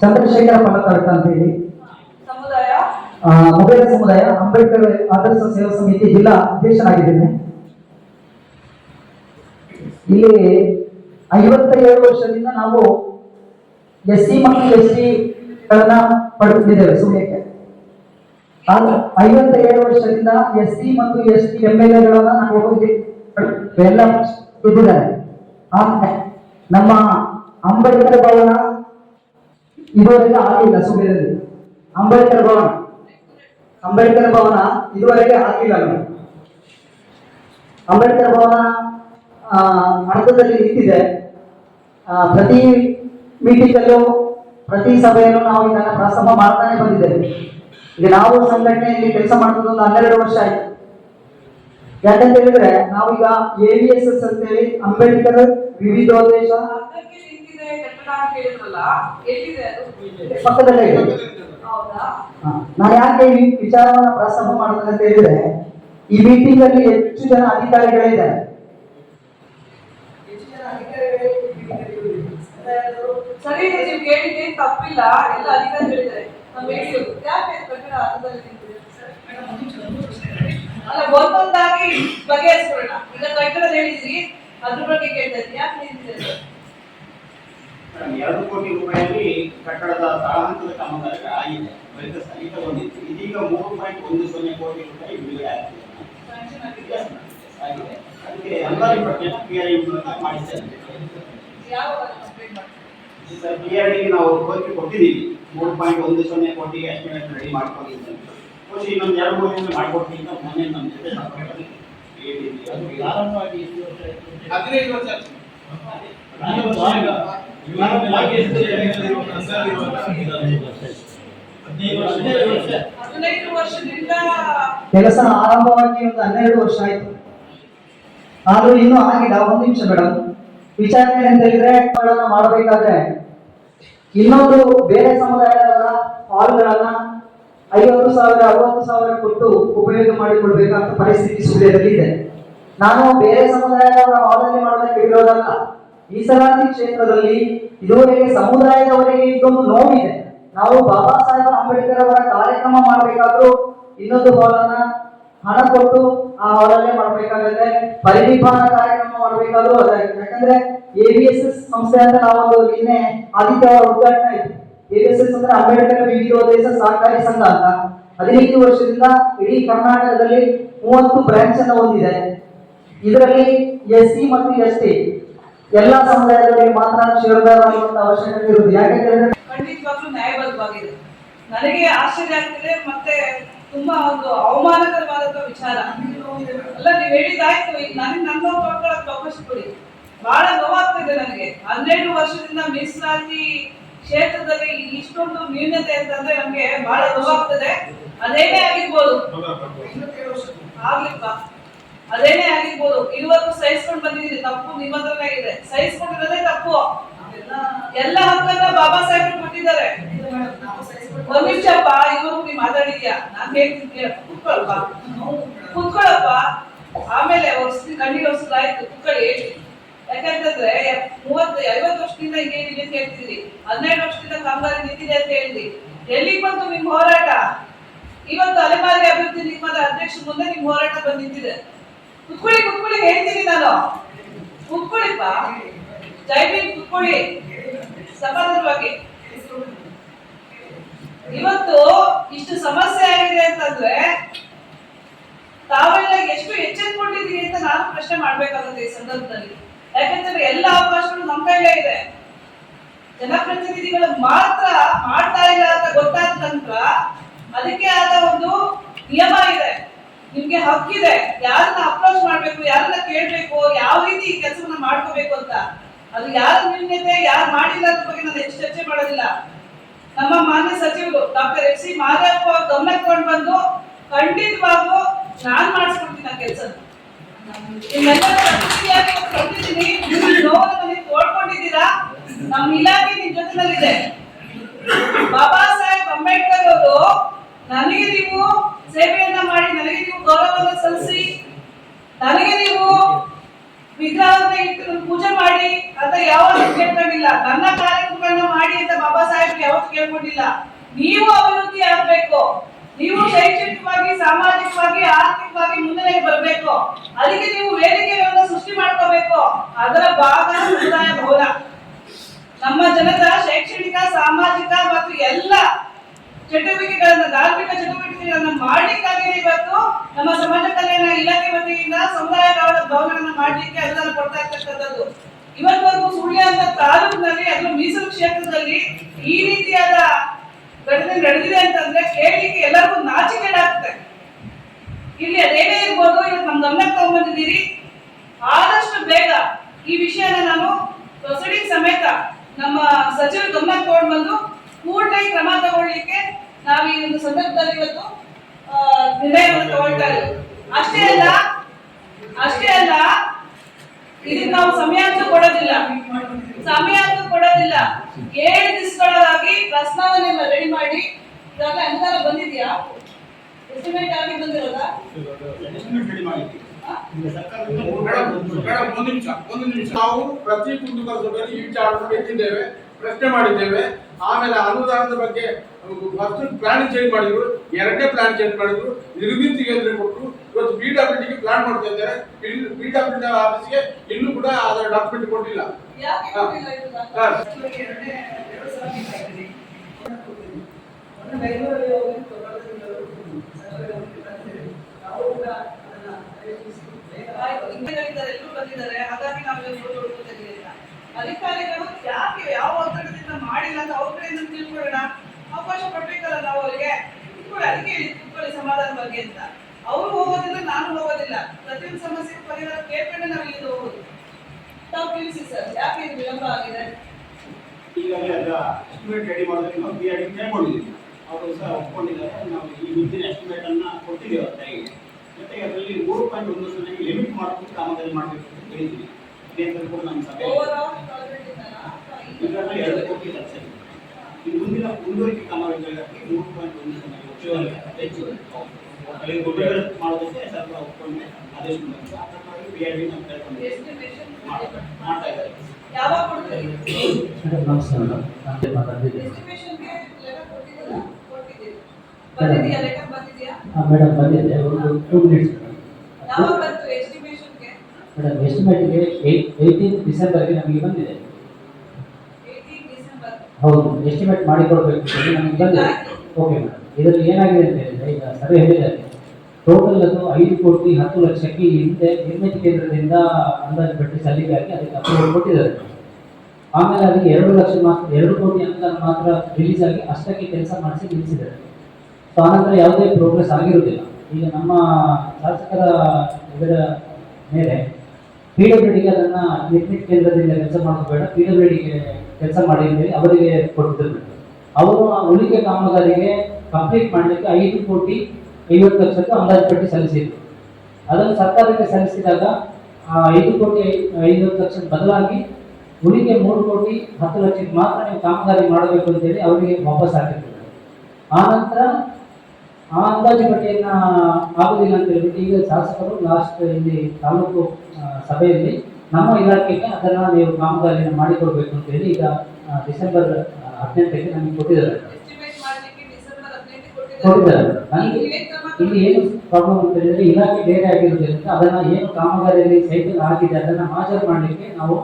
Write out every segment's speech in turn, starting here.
ಚಂದ್ರಶೇಖರ ಪಲ್ಲತಡ್ಕ ಅಂತ ಹೇಳಿ. ಮೊಘಲ ಸಮುದಾಯ ಅಂಬೇಡ್ಕರ್ ಆದರ್ಶ ಸೇವಾ ಸಮಿತಿ ಜಿಲ್ಲಾ ಅಧ್ಯಕ್ಷನಾಗಿದ್ದೇನೆ ಇಲ್ಲಿ ಐವತ್ತ ಏಳು ವರ್ಷದಿಂದ ನಾವು ಎಸ್ ಸಿ ಮತ್ತು ಎಸ್ ಟಿ ಗಳನ್ನ ಪಡೆದಿದ್ದೇವೆ ಆದ್ರೆ ಐವತ್ತ ಏಳು ವರ್ಷದಿಂದ ಎಸ್ ಸಿ ಮತ್ತು ಎಸ್ ಟಿ ಎಂ ಎಲ್ ಎಗಳನ್ನ ನಾವು ಹೋಗಿ ಎಲ್ಲ ಇದ್ದಿದ್ದಾರೆ. ನಮ್ಮ ಅಂಬೇಡ್ಕರ್ ಭವನ ಇದುವರೆಗೆ ಆಗಿಲ್ಲ ಸುಮೇರಲ್ಲಿ ಅಂಬೇಡ್ಕರ್ ಭವನ. ಅಂಬೇಡ್ಕರ್ ಭವನ ಇದುವರೆಗೆ ಆಗಿಲ್ಲ ಅಂಬೇಡ್ಕರ್ ಭವನ ಅರ್ಧದಲ್ಲಿ ನಿಂತಿದೆ. ಪ್ರತಿ ಮೀಟಿಂಗ್ ಅಲ್ಲೂ ಪ್ರತಿ ಸಭೆಯಲ್ಲೂ ನಾವು ಇದನ್ನ ಪ್ರಾರಂಭ ಮಾಡ್ತಾನೆ ಬಂದಿದ್ದೇವೆ. ಈಗ ನಾವು ಸಂಘಟನೆಯಲ್ಲಿ ಕೆಲಸ ಮಾಡ್ತಿದ್ದು ಒಂದು ಹನ್ನೆರಡು ವರ್ಷ ಆಯ್ತು. ಯಾಕಂತ ಹೇಳಿದ್ರೆ, ನಾವೀಗ ಎ ವಿ ಎಸ್ ಎಸ್ ಅಂತೇಳಿ ಅಂಬೇಡ್ಕರ್ ವಿವಿಧೋದ್ದೇಶ ಕಟ್ಟಡ ಅಂತ ಹೇಳಿದ್ರಲ್ಲ ಎಲ್ಲಿದೆ ಅದು? ಪಕ್ಕದಲ್ಲೇ ಇದೆ. ಹೌದಾ. ನಾನು ಯಾಕೆ ಈ ವಿಚಾರವನ್ನ ಪ್ರಾರಂಭ ಮಾಡ್ತೇನೆ ಅಂತ ಹೇಳಿದ್ರೆ ಈ ಮೀಟಿಂಗ್ ಅಲ್ಲಿ ಹೆಚ್ಚು ಜನ ಅಧಿಕಾರಿಗಳಿದ್ದಾರೆ. ಸರಿ ನೀವು ಕೇಳಿದ್ದೆ ತಪ್ಪಿಲ್ಲ. ಎಲ್ಲ ಅಧಿಕಾರಿಗಳಿದ್ದಾರೆ. ಹೇಳಿದ್ರು ಯಾಕೆ ಕಟ್ಟಡ ಅರ್ಧದಲ್ಲಿ ನಿಂತಿದೆ? ಅಲ್ಲ ಒಂದೊಂದಾಗಿ ಬಗೆಹರಿಸ್ಕೊಳ್ಳೋಣ. ಈಗ ಕಟ್ಟಡದ ಹೇಳಿದ್ರಿ ಅದ್ರ ಬಗ್ಗೆ ಕೇಳ್ತಾ ಇದ್ದೀನಿ. ಯಾಕೆ ನಿಂತಿದೆ ಎರಡು ಕೋಟಿ ರೂಪಾಯಿಯಲ್ಲಿ ಕಟ್ಟಡದ ತಳಹಂತದ ಕಾಮಗಾರಿ ಆಗಿದೆ. ಬಳಿಕ ಸ್ಥಗಿತ ಹೊಂದಿತ್ತು. ಇದೀಗ ಮೂರು ಪಾಯಿಂಟ್ ಒಂದು ಸೊನ್ನೆ ಕೋಟಿ ರೂಪಾಯಿ ಬಿಡುಗಡೆ ಆಗಿದೆ. ಅದಕ್ಕೆ ಅಂದಾಜು ಪಿ ಆರ್ ಮೂಲಕ ಮಾಡಿದ್ದೇವೆ. ಸರ್ ಪಿ ಆರ್ ಡಿಗೆ ನಾವು ಕೋರಿಕೆ ಕೊಟ್ಟಿದ್ದೀವಿ. ಮೂರು ಪಾಯಿಂಟ್ ಒಂದು ಸೊನ್ನೆ ಕೋಟಿಗೆ ಎಸ್ಟಿಮೇಟ್ ರೆಡಿ ಮಾಡ್ಕೊಂಡಿದ್ದೀವಿ. ಬಹುಶಃ ಇನ್ನೊಂದು ಎರಡು ಮೂರು ದಿನ ಮಾಡ್ಕೊಡ್ತೀನಿ ಅಂತ ಮೊನ್ನೆ ನಮ್ಮ ಜೊತೆ ಸಂಪರ್ಕದಲ್ಲಿ. ಅದು? ಹದಿನೈದು ವರ್ಷ ಕೆಲಸ ಆರಂಭವಾಗಿ ಒಂದು ಹನ್ನೆರಡು ವರ್ಷ ಆಯ್ತು. ಆದ್ರೂ ಇನ್ನೂ ಆಗಿಲ್ಲ ಒಂದು ನಿಮಿಷ ಮೇಡಮ್ ವಿಚಾರಣೆ ಅಂತ ಹೇಳಿದ್ರೆ ಮಾಡಬೇಕಾದ್ರೆ ಇನ್ನೊಂದು ಬೇರೆ ಸಮುದಾಯದವರ ಹಾಲ್ಗಳನ್ನ ಐವತ್ತು ಸಾವಿರ ಅರವತ್ತು ಸಾವಿರ ಕೊಟ್ಟು ಉಪಯೋಗ ಮಾಡಿಕೊಳ್ಬೇಕಾದ ಪರಿಸ್ಥಿತಿ ಸುಳ್ಯದಲ್ಲಿ ಇದೆ. ನಾನು ಬೇರೆ ಸಮುದಾಯದವರ ಹಾಲಲ್ಲಿ ಮಾಡೋದಕ್ಕೆ ವಿರೋಧಲ್ಲ ಮೀಸಲಾತಿ ಕ್ಷೇತ್ರದಲ್ಲಿ ಇದುವರೆಗೆ ಸಮುದಾಯದವರಿಗೆ ಇದೊಂದು ನೋವಿದೆ. ನಾವು ಬಾಬಾ ಸಾಹೇಬ್ ಅಂಬೇಡ್ಕರ್ ಅವರ ಕಾರ್ಯಕ್ರಮ ಮಾಡಬೇಕಾದ್ರೂ ಇನ್ನೊಂದು ಹಾಲನ್ನ ಹಣ ಕೊಟ್ಟು ಆ ಹಾಲಲ್ಲೇ ಮಾಡ್ಬೇಕಾಗತ್ತೆ. ಪರಿನಿಬ್ಬಾನ ಕಾರ್ಯಕ್ರಮ ಮಾಡಬೇಕಾದ್ರೂ ಅದೇ. ಯಾಕಂದ್ರೆ ಎ ಬಿ ಎಸ್ ಎಸ್ ಸಂಸ್ಥೆ ಅಂತ ನಾವೊಂದು ನಿನ್ನೆ ಆದಿತ್ಯವಾರ ಉದ್ಘಾಟನೆ ಆಯ್ತು. ಎ ಬಿ ಎಸ್ ಎಸ್ ಅಂದ್ರೆ ಅಂಬೇಡ್ಕರ್ ವಿವಿಧೋದ್ದೇಶ ಸಹಕಾರಿ ಸಂಘ ಅಂತ. ಹದಿನೈದು ವರ್ಷದಿಂದ ಇಡೀ ಕರ್ನಾಟಕದಲ್ಲಿ ಮೂವತ್ತು ಬ್ರಾಂಚ್ ಅನ್ನು ಹೊಂದಿದೆ. ಇದರಲ್ಲಿ ಎಸ್ ಸಿ ಮತ್ತು ಎಸ್ ಟಿ ಎಲ್ಲಾ ಸಮುದಾಯದಲ್ಲಿ ಮಾತ್ರ ಷೇರುದಾರ ಅವಶ್ಯಕತೆ ಇರುವುದು. ಯಾಕಂದ್ರೆ ಖಂಡಿತವಾಗ್ಲೂ ನ್ಯಾಯಬದ್ಧವಾಗಿದೆ. ನನಗೆ ಆಶ್ಚರ್ಯ ಆಗ್ತಿದೆ ಮತ್ತೆ ತುಂಬಾ ಒಂದು ಅವಮಾನಕರವಾದಂತ ವಿಚಾರ. ಅಲ್ಲ ನೀವು ಹೇಳಿದಾಯ್ತು ಈಗ ನನಗೆ ನನ್ನ ಮಕ್ಕಳಕ್ಕೆ ಅವಕಾಶ ಕೊಡಿ. ಬಹಳ ನೋವಾಗ್ತಿದೆ ನನಗೆ. ಹನ್ನೆರಡು ವರ್ಷದಿಂದ ಮೀಸಲಾತಿ ಕ್ಷೇತ್ರದಲ್ಲಿ ಇಷ್ಟೊಂದು ನ್ಯೂನತೆ ಅಂತಂದ್ರೆ ನಮ್ಗೆ ಬಹಳ ನೋವಾಗ್ತದೆ. ಅದೇನೇ ಆಗಿರ್ಬೋದು. ಆಗ್ಲಿಪ್ಪ. ಅದೇನೇ ಆಗಿರ್ಬೋದು ಇವತ್ತು ಸಹಿಸ್ಕೊಂಡು ಬಂದಿದ್ದೀರಿ, ತಪ್ಪು ನಿಮ್ಮ ಹತ್ರನೇ ಇದೆ. ಸಹಿಸ್ಕೊಂಡಿರೋದೇ ತಪ್ಪು. ಎಲ್ಲ ಹಕ್ಕನ್ನ ಬಾಬಾ ಸಾಹೇಬ್ ಕೊಟ್ಟಿದ್ದಾರೆ. ಒಂದ್ ನಿಮಿಷಪ್ಪ ಇವರು ನೀವು ಮಾತಾಡಿದ್ಯಾ? ನಾನ್ ಹೇಳ್ತೀನಿ ಕುತ್ಕೊಳಪ್ಪ. ಕುತ್ಕೊಳಪ್ಪ. ಆಮೇಲೆ ಹೊಸ್ತಿ ಕಣ್ಣಿಗೆ ಕುತ್ಕೊಳ್ಳಿ, ಹೇಳಿ. ಯಾಕಂತಂದ್ರೆ, ಮೂವತ್ತು ಐವತ್ತು ವರ್ಷದಿಂದ ಏನಿದೆ ಅಂತ ಹೇಳ್ತಿದ್ರಿ ಹನ್ನೆರಡು ವರ್ಷದಿಂದ ಕಾಮಗಾರಿ ನಿಂತಿದೆ ಅಂತ ಹೇಳಿದ್ರಿ ಎಲ್ಲಿಗೆ ಬಂತು ನಿಮ್ ಹೋರಾಟ? ಇವತ್ತು ಅಲೆಮಾರಿ ಅಭಿವೃದ್ಧಿ ನಿಗಮದ ಅಧ್ಯಕ್ಷ ಮುಂದೆ ನಿಮ್ ಹೋರಾಟ ಬಂದು ಕುತ್ಕೊಳ್ಳಿ ಕುತ್ಕೊಳ್ಳಿ, ಹೇಳ್ತೀನಿ ನಾನು. ಕುತ್ಕೊಳ್ಳಿಪ್ಪ ಜೈವಿನ್ ಕುತ್ಕೊಳ್ಳಿ. ಸಮಾಧಾನವಾಗಿ. ಇವತ್ತು ಇಷ್ಟು ಸಮಸ್ಯೆ ಆಗಿದೆ ಅಂತಂದ್ರೆ ತಾವೆಲ್ಲ ಎಷ್ಟು ಎಚ್ಚೆತ್ಕೊಂಡಿದ್ದೀರಿ ಅಂತ ನಾನು ಪ್ರಶ್ನೆ ಮಾಡ್ಬೇಕಾಗುತ್ತೆ ಈ ಸಂದರ್ಭದಲ್ಲಿ. ಯಾಕಂದ್ರೆ ಎಲ್ಲ ಅವಕಾಶಗಳು ನಮ್ಮ ಕೈಲೇ ಇದೆ. ಜನಪ್ರತಿನಿಧಿಗಳು ಮಾತ್ರ ಮಾಡ್ತಾ ಇಲ್ಲ ಅಂತ ಗೊತ್ತಾದ ನಂತರ ಅದಕ್ಕೆ ಆದ ಒಂದು ನಿಯಮ ಇದೆ. ನಿಮ್ಗೆ ಹಕ್ಕಿದೆ, ಯಾರನ್ನ ಅಪ್ರೋಚ್ ಮಾಡ್ಬೇಕು, ಯಾರನ್ನ ಕೇಳ್ಬೇಕು, ಯಾವ ರೀತಿ ಈ ಕೆಲಸವನ್ನ ಮಾಡ್ಕೋಬೇಕು ಅಂತ. ಅದು ಯಾರ ನ್ಯೂನ್ಯತೆ ಯಾರು ಮಾಡಿಲ್ಲ ಅದ್ರ ಬಗ್ಗೆ ನಾನು ಹೆಚ್ಚು ಚರ್ಚೆ ಮಾಡೋದಿಲ್ಲ. ನಮ್ಮ ಮಾನ್ಯ ಸಚಿವರು ಡಾಕ್ಟರ್ ಎಚ್ ಸಿ ಮಾದಪ್ಪ ಅವ್ರ ಗಮನಕ್ಕೆ ತಗೊಂಡು ಬಂದು ಖಂಡಿತವಾಗೂ ನಾನು ಮಾಡಿಸ್ಕೊಡ್ತೀನಿ ಆ ಕೆಲಸ ತೋಡ್ಕೊಂಡಿದ್ದೀರಾ ನಮ್ಮ ಇಲಾಖೆ ನಿಮ್ ಜೊತೆನಲ್ಲಿದೆ. ಬಾಬಾ ಸಾಹೇಬ್ ಅಂಬೇಡ್ಕರ್ ಅವರು, ನನಗೆ ನೀವು ಸೇವೆಯನ್ನ ಮಾಡಿ ನನಗೆ ನೀವು ಗೌರವವನ್ನು ಸಲ್ಲಿಸಿ ನನಗೆ ನೀವು ವಿಗ್ರಹವನ್ನ ಇಟ್ಟು ಪೂಜೆ ಮಾಡಿ ಅಂತ ಯಾವ ಕೇಳ್ಕೊಂಡಿಲ್ಲ ನನ್ನ ಕಾರ್ಯಕ್ರಮಗಳನ್ನ ಮಾಡಿ ಮಾಡಿ ಅಂತ ಬಾಬಾ ಸಾಹೇಬ್ ಯಾವತ್ತು ಕೇಳ್ಕೊಂಡಿಲ್ಲ. ನೀವು ಅಭಿವೃದ್ಧಿ ಆಗ್ಬೇಕು. ನೀವು ಶೈಕ್ಷಣಿಕವಾಗಿ, ಸಾಮಾಜಿಕವಾಗಿ, ಆರ್ಥಿಕವಾಗಿ ಮುಂದೆ ಬರಬೇಕು. ಅಲ್ಲಿಗೆ ನೀವು ವೇದಿಕೆಗಳನ್ನ ಸೃಷ್ಟಿ ಮಾಡ್ಕೋಬೇಕು. ಅದರ ಭಾಗ ಸಮುದಾಯ ಭವನ. ನಮ್ಮ ಜನರ ಶೈಕ್ಷಣಿಕ, ಸಾಮಾಜಿಕ ಮತ್ತು ಎಲ್ಲ ಚಟುವಟಿಕೆಗಳನ್ನ, ಧಾರ್ಮಿಕ ಚಟುವಟಿಕೆಗಳನ್ನ ಮಾಡ್ಲಿಕ್ಕಾಗಿ ಇವತ್ತು ನಮ್ಮ ಸಮಾಜ ಕಲ್ಯಾಣ ಇಲಾಖೆ ವತಿಯಿಂದ ಸಮುದಾಯ ಮಾಡ್ಲಿಕ್ಕೆ ಅನುದಾನ ಕೊಡ್ತಾ ಇರ್ತಕ್ಕಂಥದ್ದು. ಅಂತ ತಾಲೂಕಿನಲ್ಲಿ ಅದು ಮೀಸಲು ಕ್ಷೇತ್ರದಲ್ಲಿ ಈ ರೀತಿಯಾದ ಘಟನೆ ನಡೆದಿದೆ ಅಂತಂದ್ರೆ ಕೇಳಲಿಕ್ಕೆ ಎಲ್ಲರಿಗೂ ನಾಚಿಕೆಡಾಗುತ್ತೆ ಇಲ್ಲಿ ಅದೇನೇ ಇರ್ಬೋದು ಇವತ್ತು ನಮ್ಮ ಗಮನಕ್ಕೆ ತಗೊಂಡ್ಬಂದಿದ್ದೀರಿ. ಆದಷ್ಟು ಬೇಗ ಈ ವಿಷಯನ ನಾನು ಸೊಸೈಟಿ ಸಮೇತ ನಮ್ಮ ಸಚಿವ ಗಮನಕ್ಕೆ ತಗೊಂಡ್ಬಂದು ಪೂರ್ಣ ಕ್ರಮ ತಗೊಳ್ಳಿಕ್ಕೆ ನಾವು ಈ ಒಂದು ಸಂದರ್ಭದಲ್ಲಿ ಇವತ್ತು ನಿರ್ಣಯವನ್ನು ತಗೊಳ್ತಾ ಇದ್ದೀವಿ ಅಷ್ಟೇ ಅಲ್ಲ ಅಷ್ಟೇ ಅಲ್ಲ ಇದಕ್ಕೆ ನಾವು ಸಮಯ ಅಂತೂ ಕೊಡೋದಿಲ್ಲ. ಸಮಯ ಅಂತೂ ಕೊಡೋದಿಲ್ಲ. ಏಳು ದಿವಸಗಳಾಗಿ ಪ್ರಸ್ತಾವನೆಯನ್ನ ರೆಡಿ ಮಾಡಿ ಈಗಾಗಲೇ ಅನುದಾನ ಬಂದಿದ್ಯಾ? ಎಸ್ಟಿಮೇಟ್ ಆಗಿ ಪಾಯಿಂಟ್ ಒಂದು ನಿಮಿಷ ಒಂದು ನಿಮಿಷ. ನಾವು ಪ್ರತಿ ಕುಂದುಕರ ಸಭೆಯಲ್ಲಿ ಈ ವಿಚಾರವನ್ನು ಪ್ರಶ್ನೆ ಮಾಡಿದ್ದೇವೆ. ಆಮೇಲೆ ಅನುದಾನದ ಬಗ್ಗೆ ಫಸ್ಟ್ ಪ್ಲಾನ್ ಚೇಂಜ್ ಮಾಡಿದ್ರು ಎರಡನೇ ಪ್ಲಾನ್ ಚೇಂಜ್ ಮಾಡಿದ್ರು ನಿರ್ಮಿತಿ ಅಂದ್ರೆ ಕೊಟ್ಟರು ಇವತ್ತು ಬಿ ಡಬ್ಲ್ಯೂ ಪ್ಲಾನ್ ಮಾಡ್ತಾ ಇದ್ದಾರೆ. ಬಿ ಡಬ್ಲ್ಯೂ ಆಫೀಸ್ಗೆ ಇನ್ನೂ ಕೂಡ ಅದರ ಡಾಕ್ಯುಮೆಂಟ್ ಕೊಟ್ಟಿಲ್ಲ. ಅಧಿಕಾರಿಗಳು ಯಾಕೆ ಯಾವ ಒತ್ತಡದಿಂದ ಮಾಡಿಲ್ಲ ಅಂತ ಅವ್ರ ಕಡೆಯಿಂದ ತಿಳ್ಕೊಳ್ಳೋಣ? ಅವಕಾಶ ಕೊಡ್ಬೇಕಲ್ಲ ನಾವು ಅವರಿಗೆ. ತಿಳ್ಕೊಳ್ಳಿ ಅದಕ್ಕೆ ಹೇಳಿ ತಿಳ್ಕೊಳ್ಳಿ ಸಮಾಧಾನ ಬಗ್ಗೆ ಅಂತ. ಅವ್ರು ಹೋಗೋದಿಲ್ಲ ನಾನು ಹೋಗೋದಿಲ್ಲ. ಪ್ರತಿಯೊಂದು ಸಮಸ್ಯೆ ಪರಿಹಾರ ಕೇಳ್ಕೊಂಡು ನಾವು ಇಲ್ಲಿ ಹೋಗೋದು. ತಾವು ತಿಳಿಸಿ ಸರ್ ಯಾಕೆ ಇದು ವಿಳಂಬ ಆಗಿದೆ? ಈಗಾಗಲೇ ಅದರ ಎಸ್ಟಿಮೇಟ್ ರೆಡಿ ಮಾಡೋದಕ್ಕೆ ನಾವು ಬಿ ಆರ್ ಕೇಳ್ಕೊಂಡಿದ್ದೀವಿ ಅವರು ಸಹ ಒಪ್ಕೊಂಡಿದ್ದಾರೆ. ನಾವು ಈ ಮುಂದಿನ ಎಸ್ಟಿಮೇಟ್ ಅನ್ನ ಕೊಟ್ಟಿದ್ದೇವೆ ಅವರಿಗೆ ಜೊತೆಗೆ ಅದರಲ್ಲಿ ಮೂರು ಪಾಯಿಂಟ್ ಒಂದು ಸೊನ್ನೆಗೆ ಲಿಮಿಟ್ ಮಾಡ್ಕೊಂಡು ಕಾಮಗಾರಿ ಮಾಡಬೇಕು ಅಂತ ಹೇಳಿದ್ವಿ ಇದೇ ಕೂಡ ನಮ್ಮ ಸಭೆ ಈ ಮುಂದಿನ ಮುಂದುವರಿಕೆ ಕಾಮಗಾರಿಗಳಿಗಾಗಿ ಮೂರು ಪಾಯಿಂಟ್ ಒಂದು ಸೊನ್ನೆ ಹೆಚ್ಚುವರಿ ಹೆಚ್ಚು ಮಾಡೋದಕ್ಕೆ ಸರ್ಕಾರ ಒಪ್ಕೊಂಡು ಆದೇಶ ಮಾಡಿದ್ರು ಆ ಮಾಡ್ತಾ ಕೊಡ್ತೀರಿ ಮೇಡಮ್ ಬಂದಿದೆ ಟೂ ಮಿನಿಟ್ಸ್ ಯಾವಾಗ ಬಂತು ಎಸ್ಟಿಮೇಷನ್ಗೆ ಮೇಡಮ್ ಎಸ್ಟಿಮೇಟ್ಗೆ ಏಯ್ಟ್ ಏಯ್ಟೀನ್ ಡಿಸೆಂಬರ್ಗೆ ನಮಗೆ ಬಂದಿದೆ. ಹೌದು ಎಸ್ಟಿಮೇಟ್ ಮಾಡಿ ಕೊಡಬೇಕು ಬಂದಿದೆ. ಓಕೆ ಮೇಡಮ್ ಇದರಲ್ಲಿ ಏನಾಗಿದೆ ಅಂತ ಹೇಳಿದ್ರೆ, ಈಗ ಸರ್ವೆ ಹೇಳಿದ್ದಾರೆ. ಟೋಟಲ್ ಅದು ಐದು ಕೋಟಿ ಹತ್ತು ಲಕ್ಷಕ್ಕೆ ಹಿಂದೆ ನಿರ್ಮಿತಿ ಕೇಂದ್ರದಿಂದ ಅಂದಾಜು ಪಟ್ಟಿ ಸಲ್ಲಿಕೆ ಆಗಿ ಅದಕ್ಕೆ ಅಪ್ರೂವಲ್ ಕೊಟ್ಟಿದ್ದಾರೆ. ಆಮೇಲೆ ಅದಕ್ಕೆ ಎರಡು ಲಕ್ಷ ಮಾತ್ರ, ಎರಡು ಕೋಟಿ ಅಂತ ಮಾತ್ರ ರಿಲೀಸ್ ಆಗಿ ಅಷ್ಟಕ್ಕೆ ಕೆಲಸ ಮಾಡಿಸಿ ನಿಲ್ಲಿಸಿದ್ದಾರೆ. ಸೊ ಆನಂತರ ಯಾವುದೇ ಪ್ರೋಗ್ರೆಸ್ ಆಗಿರುವುದಿಲ್ಲ. ಈಗ ನಮ್ಮ ಶಾಸಕರ ಇದರ ಮೇಲೆ ಪಿ ಡಬ್ಲ್ಯೂ ಡಿಗೆ ಅದನ್ನು ನಿರ್ಮಿತಿ ಕೇಂದ್ರದಿಂದ ಕೆಲಸ ಮಾಡೋದು ಬೇಡ. ಪಿ ಡಬ್ಲ್ಯೂ ಡಿಗೆ ಕೆಲಸ ಮಾಡಿ ಅವರಿಗೆ ಕೊಟ್ಟಿದ್ರು ಅವರು ಆ ಉಳಿಕೆ ಕಾಮಗಾರಿಗೆ ಕಂಪ್ಲೀಟ್ ಮಾಡಲಿಕ್ಕೆ ಐದು ಕೋಟಿ ಐವತ್ತು ಲಕ್ಷಕ್ಕೆ ಅಂದಾಜು ಪಟ್ಟಿ ಸಲ್ಲಿಸಿದ್ರು. ಅದನ್ನು ಸರ್ಕಾರಕ್ಕೆ ಸಲ್ಲಿಸಿದಾಗ ಆ ಐದು ಕೋಟಿ ಐವತ್ತು ಲಕ್ಷದ ಬದಲಾಗಿ ಉಳಿಕೆ ಮೂರು ಕೋಟಿ ಹತ್ತು ಲಕ್ಷಕ್ಕೆ ಮಾತ್ರ ನೀವು ಕಾಮಗಾರಿ ಮಾಡಬೇಕು ಅಂತೇಳಿ ಅವರಿಗೆ ವಾಪಸ್ ಹಾಕಿದ್ರು. ಆ ನಂತರ ಆ ಅಂದಾಜು ಪಟ್ಟಿಯನ್ನು ಆಗುದಿಲ್ಲ ಅಂತ ಹೇಳ್ಬಿಟ್ಟು ಈಗ ಶಾಸಕರು ಲಾಸ್ಟ್ ಇಲ್ಲಿ ತಾಲೂಕು ಸಭೆಯಲ್ಲಿ ನಮ್ಮ ಇಲಾಖೆಗೆ ಅದನ್ನ ನೀವು ಕಾಮಗಾರಿಯನ್ನು ಮಾಡಿಕೊಡ್ಬೇಕು ಅಂತ ಹೇಳಿ ಈಗ ಡಿಸೆಂಬರ್ ಹದಿನೆಂಟಕ್ಕೆ ನಮಗೆ ಕೊಟ್ಟಿದ್ದಾರೆ. ಕೊಟ್ಟಿದ್ದಾರೆ. ನನಗೆ ಇಲ್ಲಿ ಏನು ಪ್ರಾಬ್ಲಮ್ ಅಂತ ಹೇಳಿದ್ರೆ ಇಲಾಖೆ ಬೇರೆ ಆಗಿರೋದ್ರಿಂದ ಅದನ್ನ ಏನು ಕಾಮಗಾರಿಯಲ್ಲಿ ಸೈಕಲ್ ಆಗಿದೆ ಅದನ್ನ ಮಾಜರ್ ಮಾಡಲಿಕ್ಕೆ ನಾವು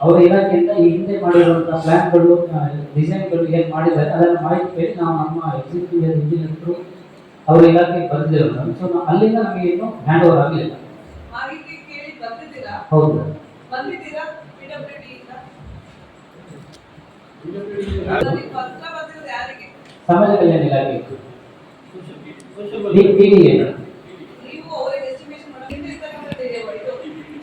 ಅವರ ಇಲಾಖೆಯಿಂದ ಈ ಹಿಂದೆ ಮಾಡಿರುವಂತಹ ಪ್ಲಾನ್ಗಳು ಡಿಸೈನ್ಗಳು ಏನು ಮಾಡಿದ್ದಾರೆ ಅದನ್ನ ಮಾಹಿತಿ ಕೇಳಿ ನಾವು ನಮ್ಮ ಎಕ್ಸಿಕ್ಯೂಟಿವ್ ಇಂಜಿನಿಯರ್ ಅವರ ಇಲಾಖೆಗೆ ಬಂದಿದ್ದೇವೆ ಸೊ ಅಲ್ಲಿಂದ ನಮಗೆ ಏನು ಹ್ಯಾಂಡ್ ಓವರ್ ಆಗಲಿಲ್ಲ ಹೌದು. ಬಂದಿದ್ದೀರಾ? ಪಿಡಬ್ಲ್ಯೂಡಿ ಪತ್ರ ಬಂದಿರೋದು ಯಾರಿಗೆ? ಸಮಾಜ ಕಲ್ಯಾಣ ಇಲಾಖೆ. ನೀವು ಅವರಿಗೆ ಎಸ್ಟಿಮೇಷನ್ ಮಾಡಿ ಹಿಂದೆ ಇರ್ತಕ್ಕಂಥದ್ದು ಇದೆ, ಇದು?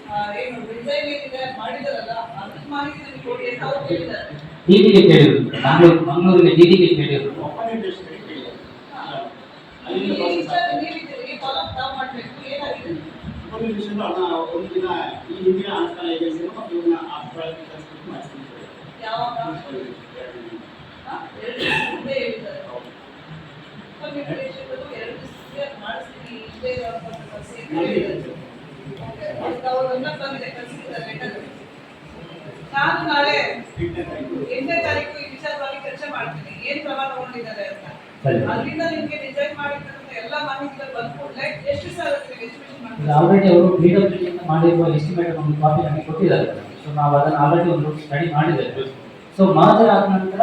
ಆ, ಏನು ಡಿಸೈನ್ ಏನಿದೆ? ಮಾಡಿದಾರಲ್ಲ ಅದ್ರ ಮಾಹಿತಿ ನಮಗೆ ಕೊಡಿ ಅಂತ ಅವ್ರು ಕೇಳಿದ್ದಾರೆ. ಡಿಡಿಗೆ ಕೇಳಿದ್ರು. ನಾನು ಮಂಗಳೂರಿಗೆ ಡಿಡಿಗೆ ಕೇಳಿದ್ರು. ದಿವಸ ಮಾಡಿಸ್ತೀನಿ ಒಂದು ದಿನ ಈ ಹಿಂದಿನ ಅನುಷ್ಠಾನ ಹೇಗೆ ಅದಕ್ಕೆ ಇವನ್ನ letter. ನಾನು ನಾಳೆ ಎಂಟನೇ ತಾರೀಕು ಈ ವಿಚಾರವಾಗಿ ಏನ್ ಕ್ರಮ ತಗೊಂಡಿದ್ದಾರೆ ಅಂತ. ಅಲ್ಲಿಂದ ನಿಮ್ಗೆ ಡಿಸೈನ್ ಮಾಡಿರ್ತಕ್ಕಂಥ ಎಲ್ಲ ಮಾಹಿತಿಗಳು ಬಂದ ಕೂಡಲೇ ಎಷ್ಟು ದಿವಸ ಎಸ್ಟಿಮೇಷನ್ ಆಲ್ರೆಡಿ ಅವರು ಬಿ ಡಬ್ಲ್ಯೂ ಮಾಡಿರುವ ಎಸ್ಟಿಮೇಟ್ ಒಂದು ಕಾಪಿ ನಮಗೆ ಕೊಟ್ಟಿದ್ದಾರೆ. ಸೊ ನಾವು ಅದನ್ನು ಆಲ್ರೆಡಿ ಒಂದು ಸ್ಟಡಿ ಮಾಡಿದ್ದೇವೆ. ಸೊ ಮಾಜರ್ ಆದ ನಂತರ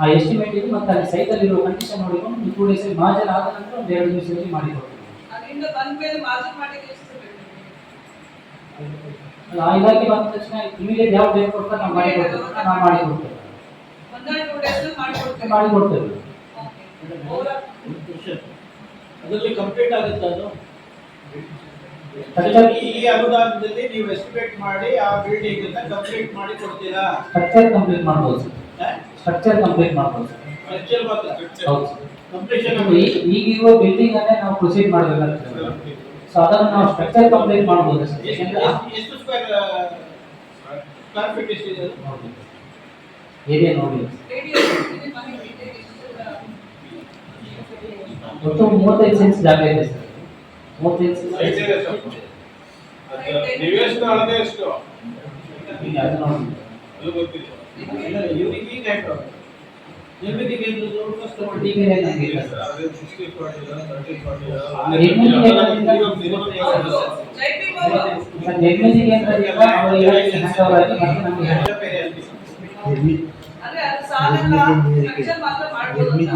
ಆ ಎಸ್ಟಿಮೇಟ್ ಇದು ಮತ್ತು ಅಲ್ಲಿ ಸೈಟಲ್ಲಿ ಇರುವ ಕಂಡೀಷನ್ ನೋಡಿಕೊಂಡು ಒಂದು ಟೂ ಡೇಸ್ ಮಾಜರ್ ಆದ ನಂತರ ಒಂದು ಎರಡು ದಿವಸದಲ್ಲಿ ಮಾಡಿಕೊಡ್ತೀವಿ. ಅಲ್ಲ, ಆ ಇಲಾಖೆ ಬಂದ ತಕ್ಷಣ ಇಮಿಡಿಯೇಟ್ ಯಾವ ಡೇಟ್ ಕೊಡ್ತಾರೆ ನಾವು ಮಾಡಿ ಕೊಡ್ತೇವೆ. ನಾವು ಮಾಡಿ ಕೊಡ್ತೇವೆ. ಒಂದೆರಡು ಡೇಸ್ ಮಾಡ್ಕೊಡ್ತೇವೆ ಮಾಡಿ ಕೊಡ್ತೇವೆ. ಅದರಲ್ಲಿ ಕಂಪ್ಲೀಟ್ ಆಗುತ್ತೆ ಅದು? ಈ ಈ ಅನುದಾನದಲ್ಲಿ ನೀವು ಎಸ್ಟಿಮೇಟ್ ಮಾಡಿ ಆ ಬಿಲ್ಡಿಂಗ್ ಅನ್ನ ಕಂಪ್ಲೀಟ್ ಮಾಡಿ ಕೊಡ್ತೀರಾ? ಸ್ಟ್ರಕ್ಚರ್ ಕಂಪ್ಲೀಟ್ ಮಾಡ್ಬೋದು ಸರ್. ಸ್ಟ್ರಕ್ಚರ್ ಕಂಪ್ಲೀಟ್ ಮಾಡ್ಬೋದು ಸರ್. ಲೆಕ್ಚರ್ ಮಾತ್ರ ಹೌದು ಸರ್. ಕಂಪ್ಲೀಷನ್ ಈಗ- ಈಗಿರುವ ಬಿಲ್ಡಿಂಗ್ ಅನ್ನೇ ನಾವು ಪ್ರೊಸೀಡ್ ಮಾಡಬೇಕಾಗ್ತದೆ ಸೊ ಅದನ್ನು ನಾವು ಸ್ಟ್ರಕ್ಚರ್ ಕಂಪ್ಲೀಟ್ ಮಾಡ್ಬೋದು ಸರ್. ಯಾಕಂದ್ರೆ ಎಷ್ಟು ಸ್ಕ್ವೇರ್ ಸ್ಕ್ವೇರ್ ಫೀಟ್ ಎಷ್ಟಿದೆ ಅದು? ಏರಿಯಾ ನೋಡಿ. Radius ಇದೆ, ಮಾಹಿತಿ ಇದೆ, ಎಷ್ಟು ಒಟ್ಟು ಮೂವತ್ತೈದು ಸೆನ್ಸ್ ಜಾಗ ಇದೆ ಸರ್. ಮೂವತ್ತೈದು ಐದು ಇದೆ ಸೆನ್ಸ್ ಸರ್. ಅದು ನಿವೇಶನ ಅಳತೆ ಎಷ್ಟು ಅದು ನೋಡಿ ಅದು ಗೊತ್ತಿಲ್ಲ ಇಲ್ಲ, ಇವ್ರಿಗೆ ಈಗ ಆಯ್ತು. ನಿರ್ಮಿತಿ ಕೇಂದ್ರದ ಫಸ್ಟ್ ಮಾಡಿ ಈಗ ಏನಾಗಿದೆ ಇಲ್ಲ ಸರ್ ಅದೇ 60 ಕೊಟ್ಟಿಲ್ಲ, 30 ಕೊಟ್ಟಿಲ್ಲ. ನಿರ್ಮಿತಿ ಕೇಂದ್ರದಿಂದ ಹೌದು. ಜೈಪಿ ಬಾಬು. ಸರ್ ನಿರ್ಮಿತಿ ಕೇಂದ್ರದಿಂದ ಅವರು ಇಲಾಖೆಗೆ ಹ್ಯಾಂಡ್ ಓವರ್ ಆಗಿ ಮತ್ತೆ ನಮಗೆ ಎಲ್ಲ ಬೇರೆ ಅಲ್ಲಿ. ಅಂದ್ರೆ ಅದು ಸಾಲಲ್ಲ ಸ್ಟ್ರಕ್ಚರ್ ಮಾತ್ರ ಮಾಡ್ಬೋದು ಅಂತ.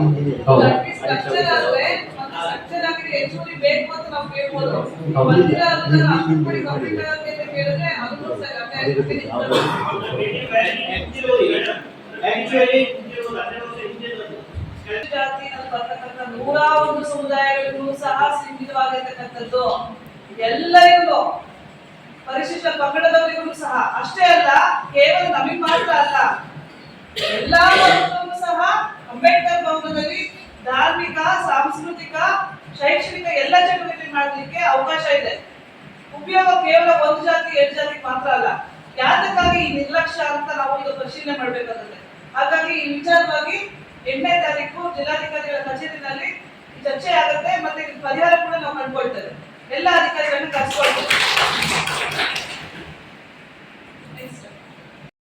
ಹೌದು. ಸ್ಟ್ರಕ್ಚರ್ ಆದ್ರೆ ಒಂದು ಸ್ಟ್ರಕ್ಚರ್ ಆಗಿದೆ ಹೆಚ್ಚುವರಿ ಬೇಕು ಅಂತ ನಾವು ಕೇಳ್ಬೋದು. ಹೌದು. ಬಂದಿಲ್ಲ ಅದನ್ನ ಅಷ್ಟು ಕೊಡಿ ಕಂಪ್ಲೀಟ್ ಆಗುತ್ತೆ ಅಂತ ಕೇಳಿದ್ರೆ ಅದನ್ನು ಸರಿ ಅದೇ Actually, actually, ಜಾತಿನಲ್ಲಿ ಬರ್ತಕ್ಕಂಥ ನೂರ ಒಂದು ಸಮುದಾಯಗಳಿಗೂ ಸಹ ಸೀಮಿತವಾಗಿರ್ತಕ್ಕಂಥದ್ದು ಎಲ್ಲರಿಗೂ ಪರಿಶಿಷ್ಟ ಪಂಗಡದವರಿಗೂ ಸಹ. ಅಷ್ಟೇ ಅಲ್ಲ ಕೇವಲ ನಮಗೆ ಮಾತ್ರ ಅಲ್ಲ ಎಲ್ಲಾ ವರ್ಗದವರು ಸಹ ಅಂಬೇಡ್ಕರ್ ಭವನದಲ್ಲಿ ಧಾರ್ಮಿಕ ಸಾಂಸ್ಕೃತಿಕ ಶೈಕ್ಷಣಿಕ ಎಲ್ಲ ಚಟುವಟಿಕೆ ಮಾಡಲಿಕ್ಕೆ ಅವಕಾಶ ಇದೆ. ಉಪಯೋಗ ಕೇವಲ ಒಂದು ಜಾತಿ, ಎರಡು ಜಾತಿ ಮಾತ್ರ ಅಲ್ಲ. ಯಾತಕ್ಕಾಗಿ ಈ ನಿರ್ಲಕ್ಷ್ಯ ಅಂತ ನಾವು ಈಗ ಪರಿಶೀಲನೆ ಮಾಡಬೇಕಾಗುತ್ತೆ ಹಾಗಾಗಿ ಈ ವಿಚಾರವಾಗಿ ಎಂಟನೇ ತಾರೀಕು ಜಿಲ್ಲಾಧಿಕಾರಿಗಳ ಕಚೇರಿನಲ್ಲಿ ಚರ್ಚೆ ಆಗುತ್ತೆ, ಮತ್ತೆ ಪರಿಹಾರ ಕೂಡ ನಾವು ಕಂಡುಕೊಳ್ತೇವೆ. ಎಲ್ಲ ಅಧಿಕಾರಿಗಳನ್ನು ಕರೆಸ್ಕೊಳ್ತೇವೆ